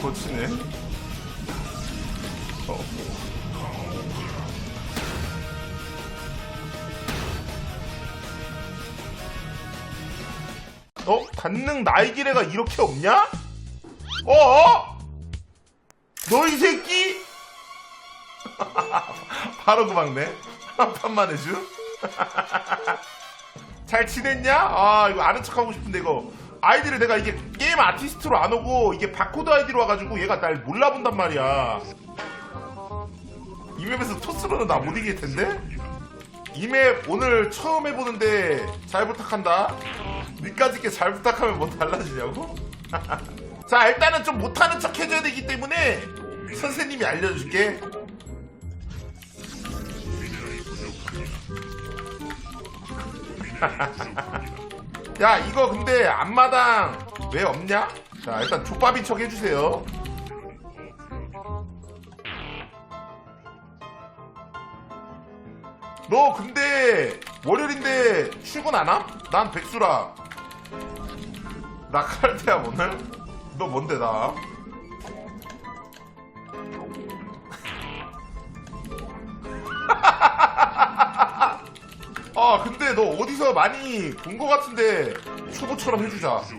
고치네. 어. 어? 단능 나이기래가 이렇게 없냐? 어? 너 이 새끼? 바로 그 막네. 한 판만 해줘. 잘 지냈냐? 아 이거 아는 척 하고 싶은데 이거 아이디를 내가 이게 게임 아티스트로 안 오고 이게 바코드 아이디로 와가지고 얘가 날 몰라본단 말이야 이 맵에서 토스로는 나 못 이길 텐데? 이 맵 오늘 처음 해보는데 잘 부탁한다 니까지 게 잘 부탁하면 뭐 달라지냐고? 자 일단은 좀 못하는 척 해줘야 되기 때문에 선생님이 알려줄게 야 이거 근데 앞마당 왜 없냐? 자 일단 족밥인 척 해주세요 너 근데 월요일인데 출근 안 함? 난 백수라 나 칼퇴야 오늘? 너 뭔데 나? 아 근데 너 어디서 많이 본 거 같은데 초보처럼 해주자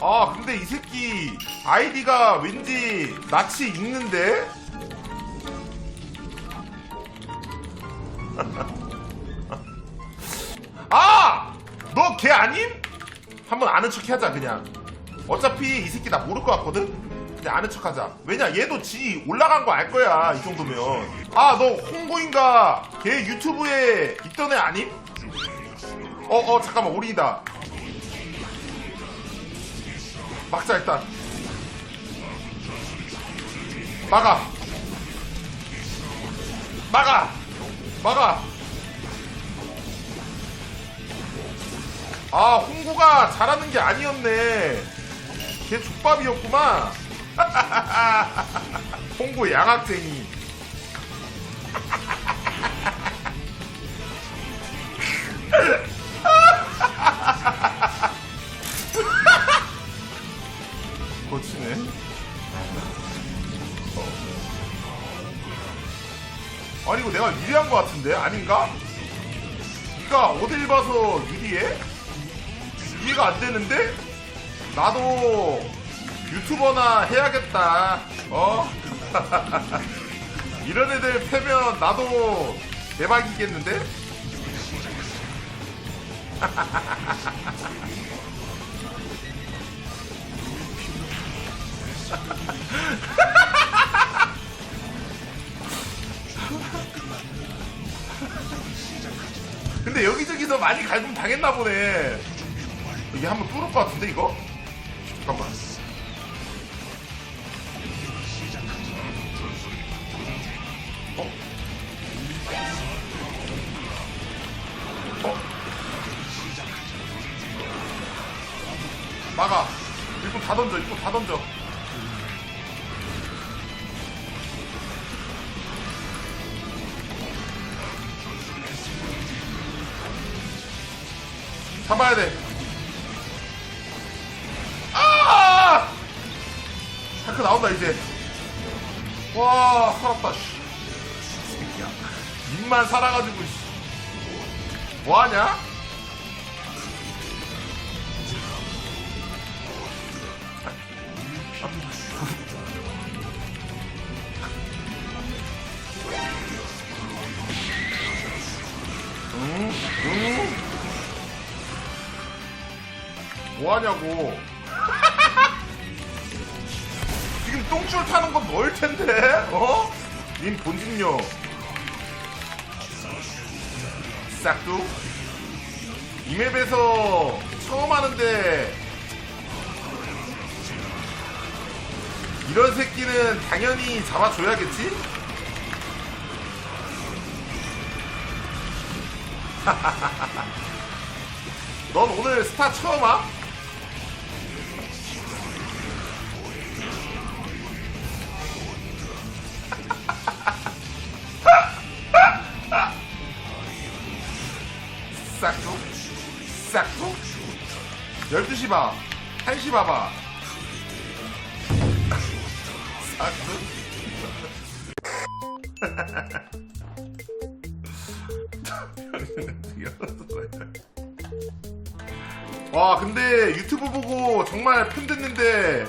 아 근데 이 새끼 아이디가 왠지 낯이 익는데? 아! 너 걔 아님? 한번 아는 척 하자 그냥 어차피 이 새끼 나 모를 것 같거든? 그냥 아는 척 하자. 왜냐 얘도 지 올라간 거 알 거야 이 정도면. 아 너 홍보인가? 걔 유튜브에 있던 애 아님? 어어 잠깐만 올인이다. 막자 일단. 막아. 막아. 막아. 아 홍구가 잘하는 게 아니었네. 걔 족밥이었구만 홍구 양악쟁이 고치네 어. 아니 이거 내가 유리한 거 같은데 아닌가? 네가 어딜 봐서 유리해? 이해가 안 되는데? 나도 유튜버나 해야겠다. 어? 이런 애들 패면 나도 대박이겠는데? 근데 여기저기서 많이 갈굼 당했나 보네. 이게 한번 뚫을 것 같은데 이거? 잡아야 돼. 아! 타크 나온다 이제. 와 살았다. 씨. 입만 살아가지고. 씨. 뭐하냐? 뭐하냐고. 지금 똥줄 타는 건 너일 텐데, 어? 닌 본진료. 싹둑. 이 맵에서 처음 하는데, 이런 새끼는 당연히 잡아줘야겠지? 넌 오늘 스타 처음 와? 1시 봐봐. 와 근데 유튜브 보고 정말 편 됐는데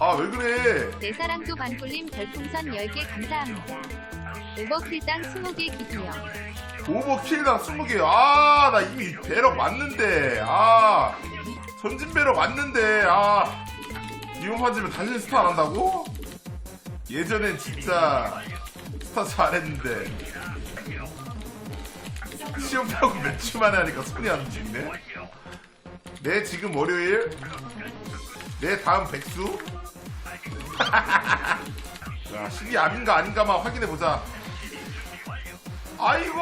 아 왜 그래? 내 사랑도 반꿀림 별풍선 10개 감사합니다. 오버킬당 20개 기도요. 오버킬당 20개. 아 나 이미 배럭 맞는데. 아 전진 배럭 맞는데. 아 이번 판지면 다시 스타 안 한다고? 예전엔 진짜 스타 잘했는데. 시험 타고 몇 주 만에 하니까 손이 안 움직이네. 내 지금 월요일. 내 다음 백수 자, 시기 암인가 아닌가만 확인해보자 아이고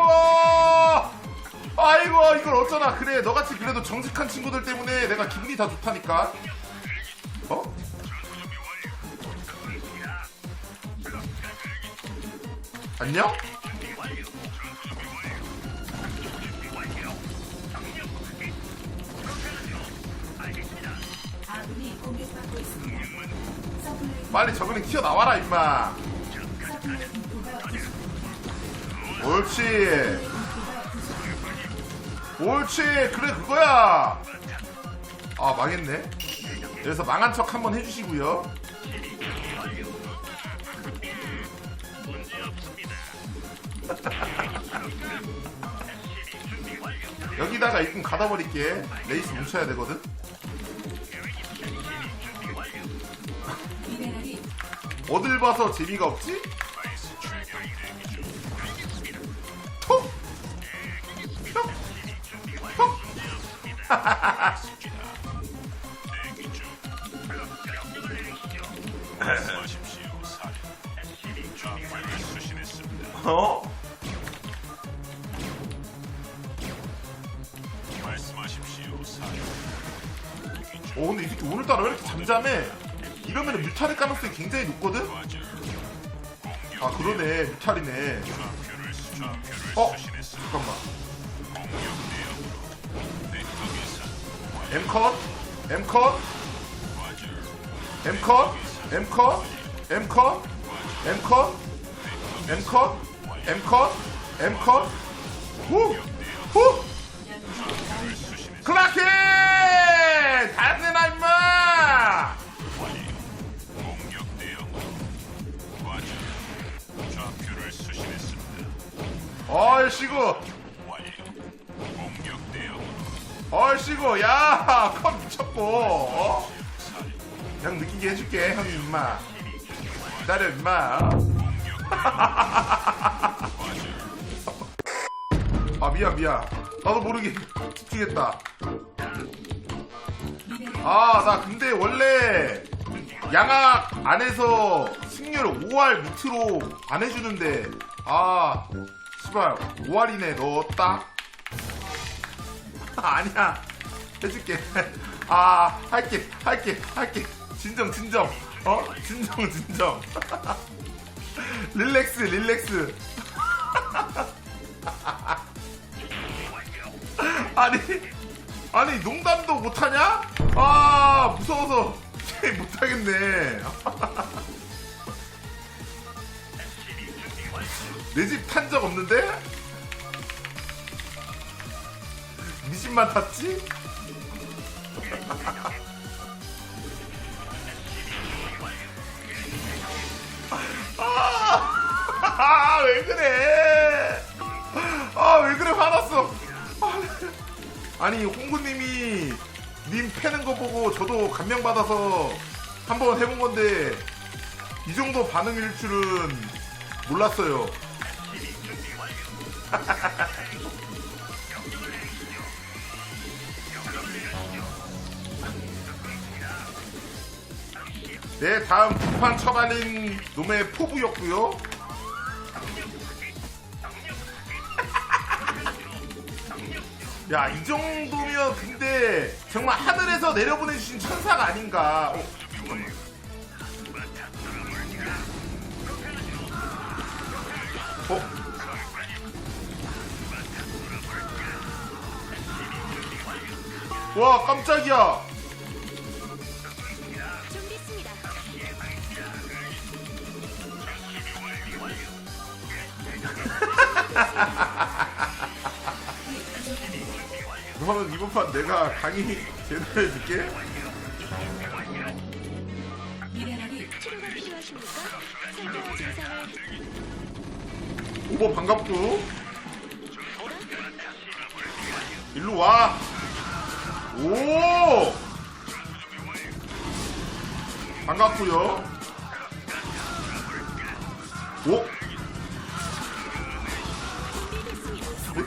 아이고 이걸 어쩌나 그래 너같이 그래도 정직한 친구들 때문에 내가 기분이 다 좋다니까 어? 안녕? 빨리 저분이 튀어나와라 임마. 옳지. 옳지. 그래 그거야. 아 망했네. 그래서 망한 척 한번 해주시고요. 여기다가 일꾼 가다 버릴게. 레이스 뭉쳐야 되거든 어딜 봐서 재미가 없지? 톡! 톡! 톡! 어? 어 근데 이 새끼 오늘따라 왜 이렇게 잠잠해? 이러면 뮤탈의 가능성이 굉장히 높거든? 아 그러네 뮤탈이네 어? 잠깐만 M컷? M컷? M컷? M컷? M컷? M컷? M컷? M컷? M컷? 후! 후! 얼씨구. 얼씨구 야컷 미쳤고. 어? 형 느끼게 해줄게 형이 임마. 기다려 임마. 아 미안 미안. 나도 모르게 집중했다. 아 나 근데 원래 양악 안에서 승률 5할 밑으로 안 해주는데 아 씨발 5할이네 넣었다 아니야. 해줄게. 아 할게 할게 할게. 진정 진정. 어? 진정 진정. 릴렉스 릴렉스. 아니 아니 농담도 못하냐? 아 무서워서. 못하겠네 내 집 탄 적 없는데? 네 집만 탔지? 아, 왜 그래? 아, 왜 그래, 화났어. 아, 아니, 홍구님이 님 패는 거 보고 저도 감명받아서 한번 해본 건데, 이 정도 반응일 줄은 몰랐어요. 네, 다음 두판 처발린 놈의 포부였고요. 야 이 정도면 근데 정말 하늘에서 내려보내주신 천사가 아닌가. 어, 와 깜짝이야 준비했습니다. 그러면 이번 판 내가 강의 제대로 해줄게 치료가 필요하십니까? 상태와 증상을 오버 반갑고 일로 와. 오. 반갑고요. 오.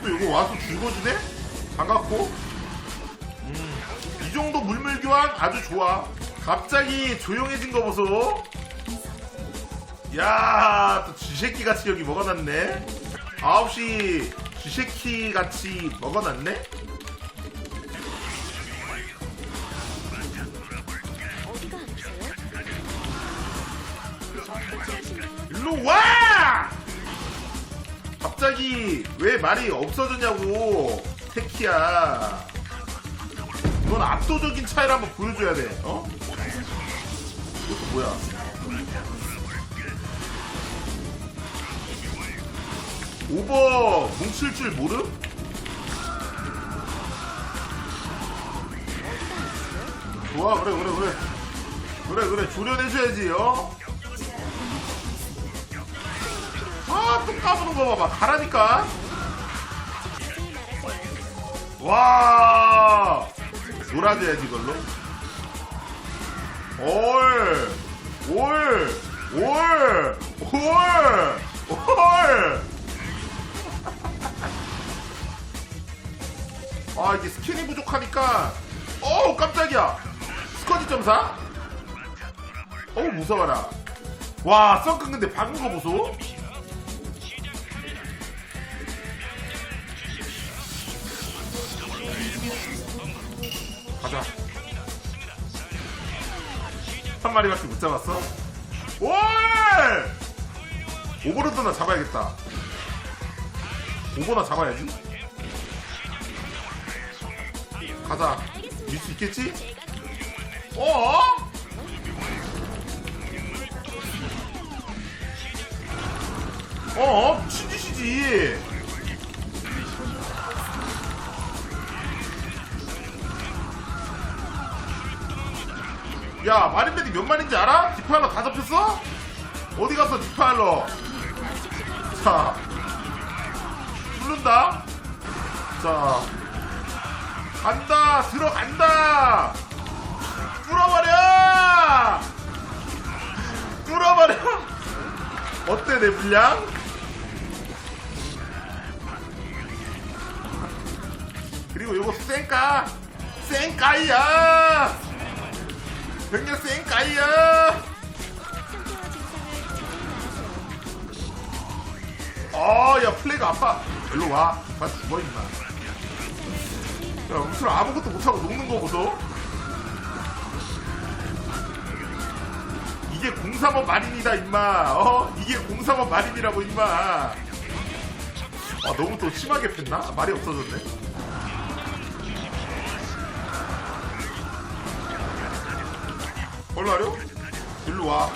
또 이거 와서 죽어주네? 반갑고. 음, 이 정도 물물 교환 아주 좋아. 갑자기 조용해진 거 보소. 야, 또 쥐새끼 같이 여기 먹어놨네. 9시 쥐새끼 같이 먹어놨네? 갑자기 왜 말이 없어졌냐고, 테키야. 이건 압도적인 차이를 한번 보여줘야 돼, 어? 이것도 뭐야? 오버 뭉칠 줄 모름? 좋아, 그래, 그래, 그래. 그래, 그래, 조련해줘야지, 어? 아, 또 까부는 거 봐봐. 가라니까. 와. 놀아줘야지, 이걸로. 올. 올. 올. 올. 올. 아, 이게 스캔이 부족하니까. 어우, 깜짝이야. 스커지 점사? 어우, 무서워라. 와, 썬큰 근데 박은 거 보소? 한 마리밖에 못 잡았어? 올! 오버로드나 잡아야겠다. 오버나 잡아야지. 가자. 밀 수 있겠지? 어? 어? 미친 짓이지. 야, 마린베디 몇 마리인지 알아? 디파일러 다 잡혔어? 어디 갔어, 디파일러? 자, 뚫는다. 자, 간다, 들어간다. 뚫어버려! 뚫어버려! 어때, 내 분량? 그리고 요거 쌩까! 쌩까이야! 병력 쌩까이야! 상태와 증상을 자세히 말하세요. 아, 야, 플레이가 아파. 일로 와. 나 죽어, 임마. 야, 무슨 아무것도 못하고 녹는 거 보소? 이게 035 마린이다, 임마. 어? 이게 035 마린이라고, 임마. 아, 너무 또 심하게 폈나? 말이 없어졌네. 얼마려? 일로 와.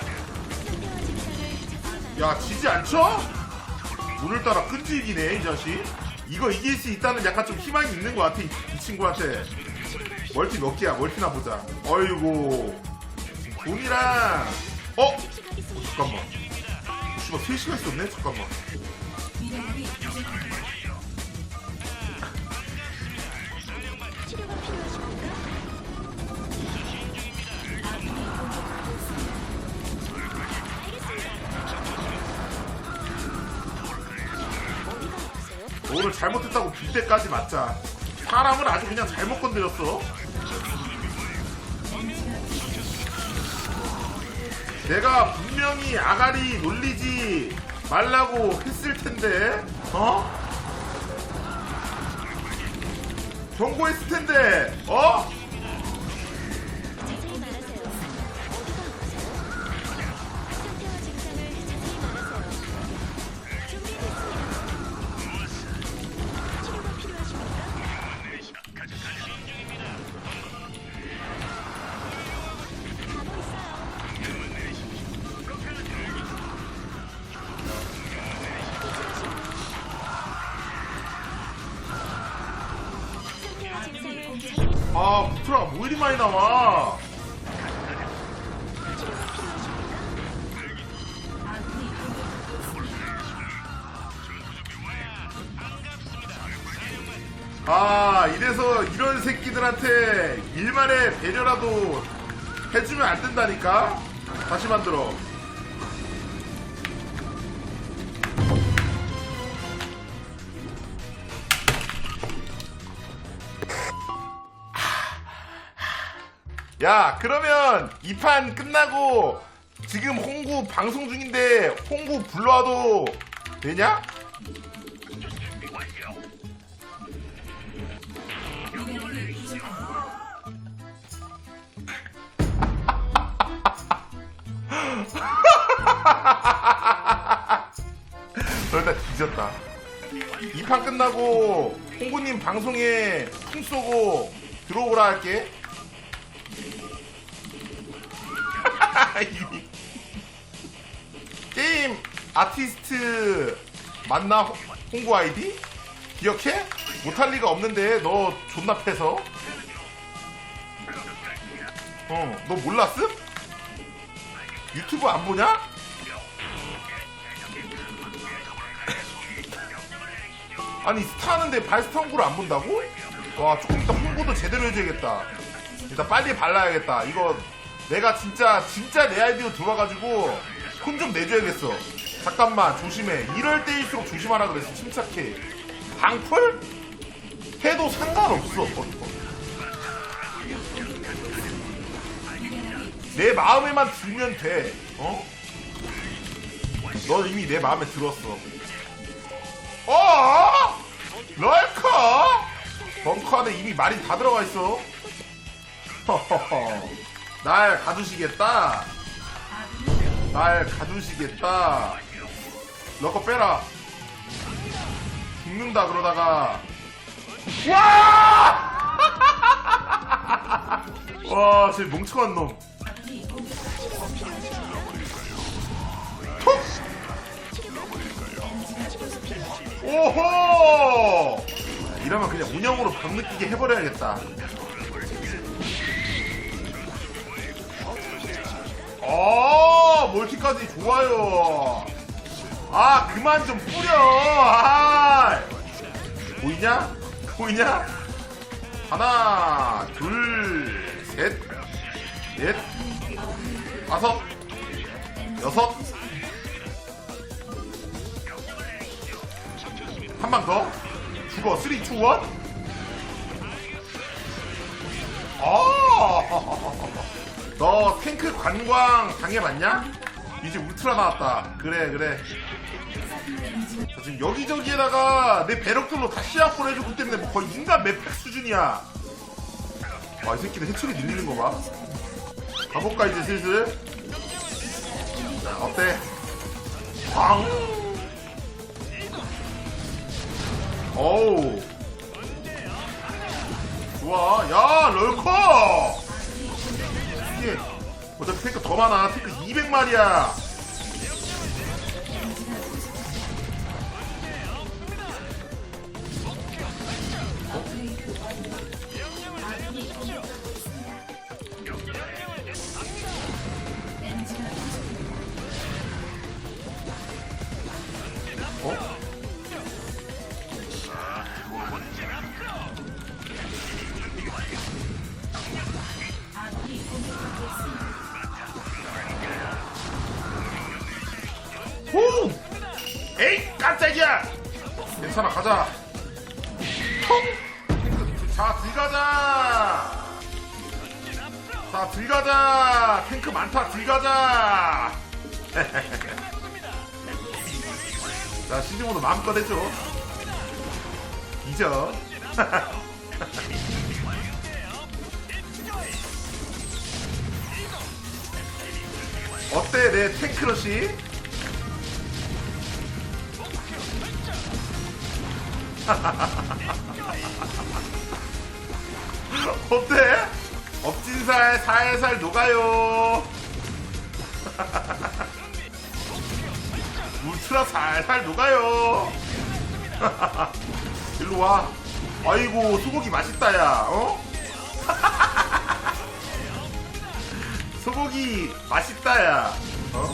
야, 지지 않죠? 오늘따라 끈질기네, 이 자식. 이거 이길 수 있다는 약간 좀 희망이 있는 것 같아, 이, 이 친구한테. 멀티 몇 개야? 멀티나 보자. 어이구. 돈이랑, 어? 시작하겠습니다. 잠깐만. 씨발, 3시가 있었네? 잠깐만. 오늘 잘못했다고 빌 때까지 맞자. 사람을 아주 그냥 잘못 건드렸어. 내가 분명히 아가리 놀리지 말라고 했을 텐데, 어? 경고했을 텐데 어? 아 이래서 이런 새끼들한테 일만의 배려라도 해주면 안 된다니까 다시 만들어 야 그러면 이 판 끝나고 지금 홍구 방송 중인데 홍구 불러와도 되냐? 뒤졌다. 이 판 끝나고 홍구님 방송에 풍 쏘고 들어오라 할게. 게임 아티스트 홍- 홍구 아이디? 기억해? 못할 리가 없는데 너 존나 패서. 어, 너 몰랐음? 유튜브 안 보냐? 아니 스타 하는데 발스타 홍보를 안 본다고? 와 조금 이따 홍보도 제대로 해줘야겠다. 일단 빨리 발라야겠다. 이거 내가 진짜 진짜 내 아이디어 들어와가지고 혼 좀 내줘야겠어. 잠깐만 조심해. 이럴 때일수록 조심하라 그랬어 침착해. 방풀? 해도 상관없어. 내 마음에만 들면 돼 어? 너 이미 내 마음에 들었어 어? 럴커? 벙커 안에 이미 말이 다 들어가 있어. 허허허. 날 가두시겠다. 날 가두시겠다. 럴커 빼라. 죽는다 그러다가. 와! 와, 쟤 멍청한 놈. 톡! 오호! 이러면 그냥 운영으로 벽 느끼게 해버려야겠다. 어, 멀티까지 좋아요. 아, 그만 좀 뿌려. 아, 보이냐? 보이냐? 하나, 둘, 셋, 넷, 다섯, 여섯, 한 방 더. 죽어. 3, 2, 1. 아! 너 탱크 관광 당해봤냐? 이제 울트라 나왔다. 그래, 그래. 저 지금 여기저기에다가 내 배럭들로 다 시합 보내주고 때문에 뭐 거의 인간 맵팩 수준이야. 와, 이 새끼들 해초리 늘리는 거 봐. 가볼까, 이제 슬슬? 자, 어때? 광! 어우. 좋아. 야 럴커! 이게 어차피 탱크 더 많아. 탱크 200마리야 호! 에이 깜짝이야 괜찮아 가자 통! 자 들어가자 자 들어가자 탱크 많다 들어가자 자 시즈모도 마음껏 해줘 잊어 어때 내 탱크러시? 어때? 엎진살 살살 녹아요. 울트라 살살 녹아요. 일로 와. 아이고 소고기 맛있다 야. 어? 소고기 맛있다 야. 어?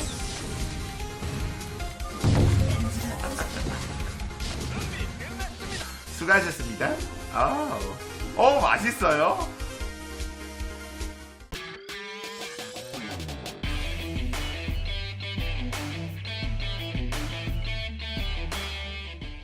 수고하셨습니다. 아, 어 맛있어요.